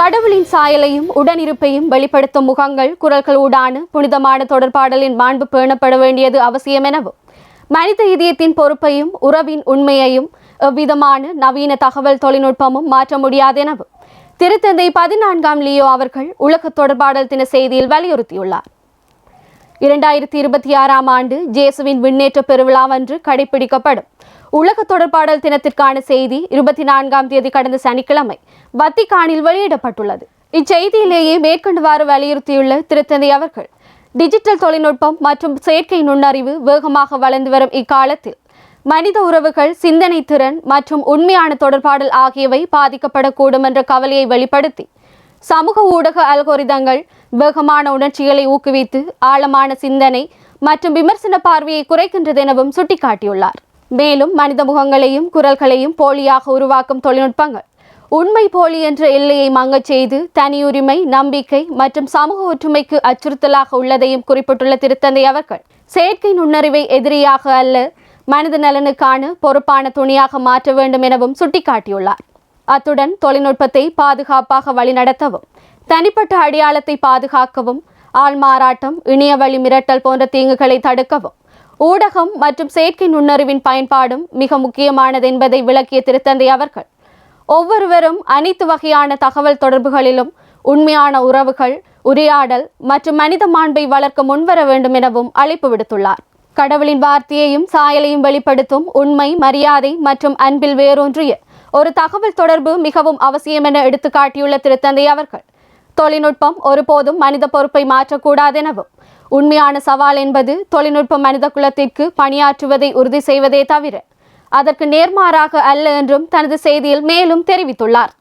கடவுளின் சாயலையும் உடனிருப்பையும் வெளிப்படுத்தும் முகங்கள் குரல்களூடான புனிதமான தொடர்பாடலின் மாண்பு பேணப்பட வேண்டியது அவசியம் எனவும் மனித இதயத்தின் பொறுப்பையும் உறவின் உண்மையையும் எவ்விதமான நவீன தகவல் தொழில்நுட்பமும் மாற்ற முடியாதெனவும் திருத்தந்தை பதினான்காம் லியோ அவர்கள் உலக தொடர்பாடல் தின செய்தியில் வலியுறுத்தியுள்ளார். இரண்டாயிரத்தி இருபத்தி ஆறாம் ஆண்டு ஜேசுவின் விண்ணேற்ற பெருவிழாவன்று கடைபிடிக்கப்படும். உலக தொடர்பாடல் தினத்திற்கான செய்தி இருபத்தி நான்காம் தேதி கடந்த சனிக்கிழமை வத்திகானில் வெளியிடப்பட்டுள்ளது. இச்செய்தியிலேயே மேற்கண்டவாறு வலியுறுத்தியுள்ள திருத்தந்தை அவர்கள் டிஜிட்டல் தொழில்நுட்பம் மற்றும் செயற்கை நுண்ணறிவு வேகமாக வளர்ந்து வரும் இக்காலத்தில் மனித உறவுகள் சிந்தனை திறன் மற்றும் உண்மையான தொடர்பாடல் ஆகியவை பாதிக்கப்படக்கூடும் என்ற கவலையை வெளிப்படுத்தி சமூக ஊடக அல்கோரிதங்கள் வேகமான உணர்ச்சிகளை ஊக்குவித்து ஆழமான சிந்தனை மற்றும் விமர்சன பார்வையை குறைக்கின்றது எனவும் சுட்டிக்காட்டியுள்ளார். மேலும் மனித முகங்களையும் குரல்களையும் போலியாக உருவாக்கும் தொழில்நுட்பங்கள் உண்மை போலி என்ற எல்லையை மங்கச் செய்து தனியுரிமை நம்பிக்கை மற்றும் சமூக ஒற்றுமைக்கு அச்சுறுத்தலாக உள்ளதையும் குறிப்பிட்டுள்ள திருத்தந்தை அவர்கள் செயற்கை நுண்ணறிவை எதிரியாக அல்ல மனித நலனுக்கான பொறுப்பான துணியாக மாற்ற வேண்டும் எனவும் சுட்டிக்காட்டியுள்ளார். அத்துடன் தொழில்நுட்பத்தை பாதுகாப்பாக வழிநடத்தவும் தனிப்பட்ட அடையாளத்தை பாதுகாக்கவும் ஆள்மாறாட்டம் இணையவழி மிரட்டல் போன்ற தீங்குகளை தடுக்கவும் ஊடகம் மற்றும் செயற்கை நுண்ணறிவின் பயன்பாடும் மிக முக்கியமானது என்பதை விளக்கிய திருத்தந்தை அவர்கள். ஒவ்வொருவரும் அனைத்து வகையான தகவல் தொடர்புகளிலும் உண்மையான உறவுகள் உரையாடல் மற்றும் மனித மாண்பை வளர்க்க முன்வர வேண்டும் எனவும் அழைப்பு விடுத்துள்ளார். கடவுளின் வார்த்தையையும் சாயலையும் வெளிப்படுத்தும் உண்மை மரியாதை மற்றும் அன்பில் வேரூன்றிய ஒரு தகவல் தொடர்பு மிகவும் அவசியம் என எடுத்துக்காட்டியுள்ள திருத்தந்தை அவர்கள் தொழில்நுட்பம் ஒருபோதும் மனித பொறுப்பை மாற்றக்கூடாதெனவும் உண்மையான சவால் என்பது தொழில்நுட்பம் மனித குலத்திற்கு பணியாற்றுவதை உறுதி செய்வதே தவிர அதற்கு நேர்மாறாக அல்ல என்றும் தனது செய்தியில் மேலும் தெரிவித்துள்ளார்.